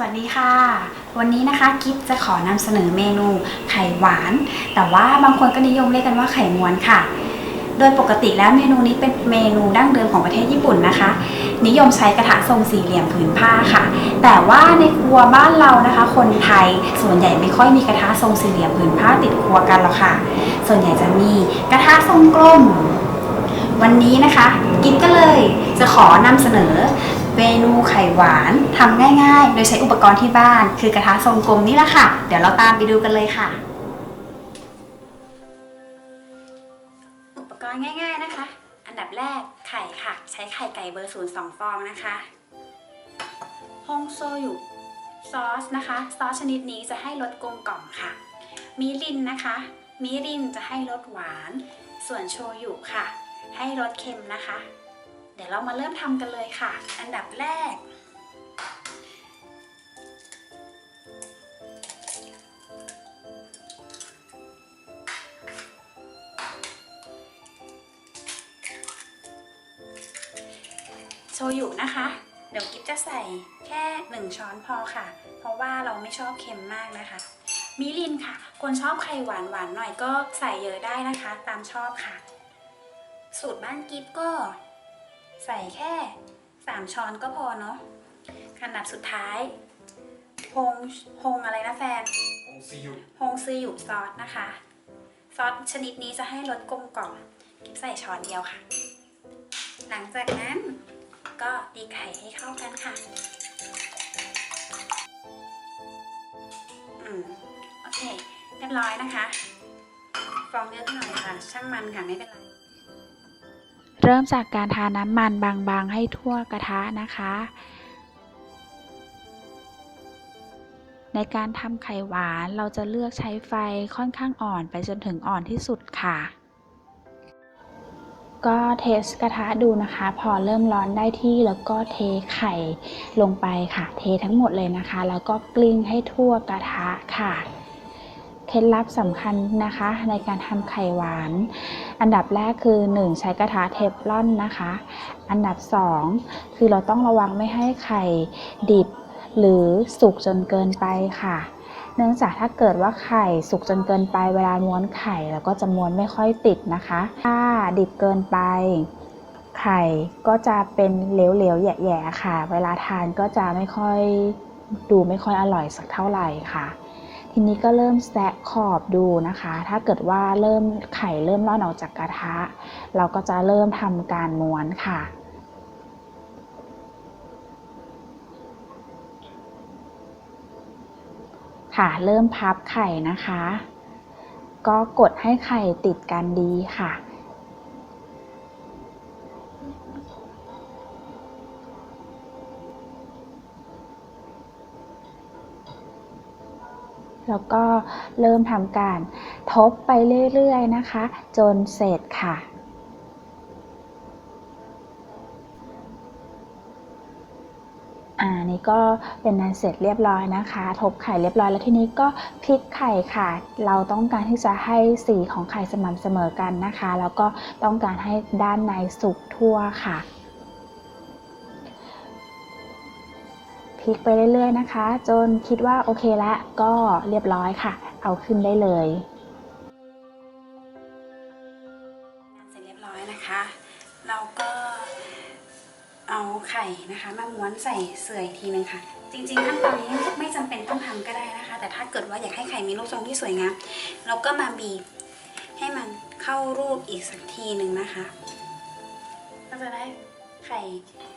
วัสดีค่ะ วันนี้นะคะกิฟจะขอนำเสนอเมนูไข่หวาน แต่ว่าบางคนก็นิยมเรียกกันว่าไข่ม้วนค่ะ โดยปกติแล้วเมนูนี้เป็นเมนูดั้งเดิมของประเทศญี่ปุ่นนะคะ นิยมใช้กระทะทรงสี่เหลี่ยมผืนผ้าค่ะ แต่ว่าในครัวบ้านเรานะคะ คนไทยส่วนใหญ่ไม่ค่อยมีกระทะทรงสี่เหลี่ยมผืนผ้าติดครัวกันหรอกค่ะ ส่วนใหญ่จะมีกระทะทรงกลมวันนี้นะคะ กิฟก็เลยจะขอนำเสนอ เมนูไข่หวานทำง่ายๆ โดยใช้อุปกรณ์ที่บ้าน คือกระทะทรงกลมนี่แหละค่ะ เดี๋ยวเราตามไปดูกันเลยค่ะ อุปกรณ์ง่าย ๆนะคะ อันดับแรกไข่ค่ะ ใช้ไข่ไก่เบอร์ศูนย์สองฟองนะคะฮงโซยุซอสนะคะ ซอสชนิดนี้จะให้รสกลมกล่อมค่ะ มิรินนะคะ มิรินจะให้รสหวาน ส่วนโชยุค่ะ ให้รสเค็มนะคะ ดี๋ยวเรามาเริ่มทำกันเลยค่ะ อันดับแรก โชยุนะคะ เดี๋ยวกิ๊บจะใส่แค่ 1 ช้อนพอค่ะ เพราะว่าเราไม่ชอบเค็มมากนะคะ มิรินค่ะ คนชอบไข่หวานหวานหน่อยก็ใส่เยอะได้นะคะ ตามชอบค่ะ สูตรบ้านกิ๊บก็ ใส่แค่ 3 ช้อนก็พอเนาะอันดับสุดท้ายพงพงอะไรนะแฟนองซียุพงซื้ออยู่ซอสนะคะ ซอสชนิดนี้จะให้รสกลมกล่อมกิ๊บใส่ช้อนเดียวค่ะ หลังจากนั้นก็ตีไข่ให้เข้ากันค่ะ อืม โอเค เรียบร้อยนะคะ ฟองเยอะไปหน่อยค่ะ ช่างมันค่ะ ไม่เป็นไร เริ่มจากการทาน้ำมันบางๆ ให้ทั่วกระทะนะคะ ในการทำไข่หวานเราจะเลือกใช้ไฟค่อนข้างอ่อนไปจนถึงอ่อนที่สุดค่ะ ก็เทสกระทะดูนะคะ พอเริ่มร้อนได้ที่แล้วก็เทไข่ลงไปค่ะ เททั้งหมดเลยนะคะ แล้วก็กลิ้งให้ทั่วกระทะค่ะ เคล็ดลับสำคัญนะคะในการทำไข่หวาน อันดับแรกคือ 1 ใช้กระทะเทฟลอนนะคะ อันดับ 2 คือเราต้องระวังไม่ให้ไข่ดิบ หรือสุกจนเกินไปค่ะ เนื่องจากถ้าเกิดว่าไข่สุกจนเกินไปเวลาม้วนไข่แล้วก็จะม้วนไม่ค่อยติดนะคะ ถ้าดิบเกินไปไข่ก็จะเป็นเหลวๆแย่ๆค่ะ เวลาทานก็จะไม่ค่อยดูไม่ค่อยอร่อยสักเท่าไหร่ค่ะ ทีนี้ก็เริ่มแซะขอบดูนะคะ ถ้าเกิดว่าเริ่มไข่เริ่มร่อนออกจากกระทะ เราก็จะเริ่มทำการม้วนค่ะค่ะเริ่มพับไข่นะคะ ก็กดให้ไข่ติดกันดีค่ะ แล้วก็เริ่มทำการทบไปเรื่อยๆนะคะ จนเสร็จค่ะอ่านี่ก็เป็นนันเสร็จเรียบร้อยนะคะ ทบไข่เรียบร้อยแล้วทีนี้ก็พลิกไข่ค่ะ เราต้องการที่จะให้สีของไข่สม่ำเสมอกันนะคะ แล้วก็ต้องการให้ด้านในสุกทั่วค่ะ พลิกไปเรื่อยๆนะคะ จนคิดว่าโอเคแล้วก็เรียบร้อยค่ะ เอาขึ้นได้เลยงานเสร็จเรียบร้อยนะคะ เราก็เอาไข่นะคะมาม้วนใส่เสื่อยอีกทีนึงค่ะ จริงๆขั้นตอนนี้ไม่จำเป็นต้องทำก็ได้นะคะ แต่ถ้าเกิดว่าอยากให้ไข่มีรูปทรงที่สวยงามเราก็มาบีบให้มันเข้ารูปอีกสักทีหนึ่งนะคะ ก็จะได้ไข่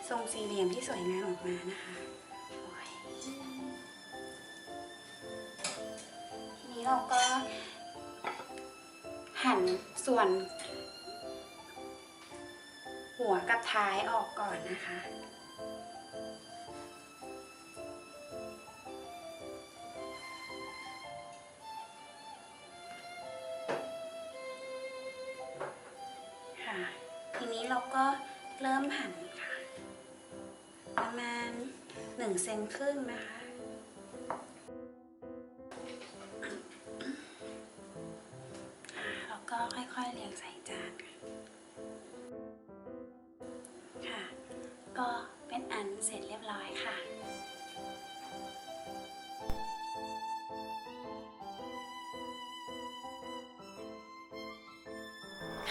ทรงสี่เหลี่ยมที่สวยงามออกมานะคะ เราก็หั่นส่วนหัวกับท้ายออกก่อนนะคะ ค่ะ ทีนี้เราก็เริ่มหั่นค่ะ ประมาณหนึ่งเซนครึ่งนะคะ ก็ค่อยๆเรียงใส่จานค่ะ ก็เป็นอันเสร็จเรียบร้อยค่ะ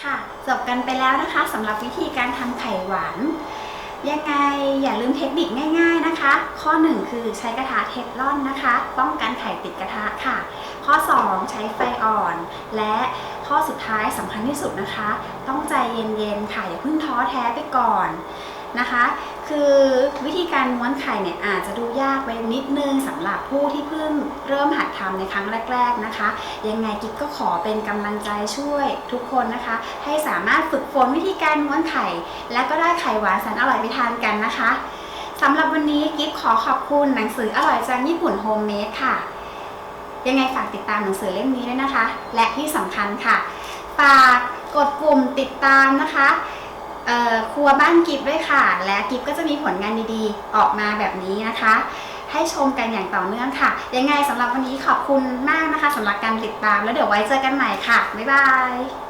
ค่ะจบกันไปแล้วนะคะสำหรับวิธีการทำไข่หวาน ยังไงอย่าลืมเทคนิคง่ายๆนะคะ ข้อ 1 คือใช้กระทะเทฟลอนนะคะ ป้องกันไข่ติดกระทะค่ะ ข้อ 2 ใช้ไฟอ่อนและ ข้อสุดท้ายสำคัญที่สุดนะคะ ต้องใจเย็นๆค่ะอย่าเพิ่งท้อแท้ไปก่อนนะคะ คือวิธีการม้วนไข่เนี่ยอาจจะดูยากไปนิดนึงสำหรับผู้ที่เพิ่งเริ่มหัดทำในครั้งแรก ๆนะคะ ยังไงกิ๊กก็ขอเป็นกำลังใจช่วยทุกคนนะคะ ให้สามารถฝึกฝนวิธีการม้วนไข่ และก็ได้ไข่หวานแสนอร่อยไปทานกันนะคะสำหรับวันนี้กิ๊บขอขอบคุณหนังสืออร่อยจังญี่ปุ่นโฮมเมดค่ะ ยังไงฝากติดตามหนังสือเล่มนี้ด้วยนะคะ และที่สำคัญค่ะ ฝากกดปุ่มติดตามนะคะครัวบ้านกิฟด้วยค่ะ และกิฟก็จะมีผลงานดีๆ ออกมาแบบนี้นะคะ ให้ชมกันอย่างต่อเนื่องค่ะ ยังไงสำหรับวันนี้ขอบคุณมากนะคะสำหรับการติดตามแล้วเดี๋ยวไว้เจอกันใหม่ค่ะ บ๊ายบาย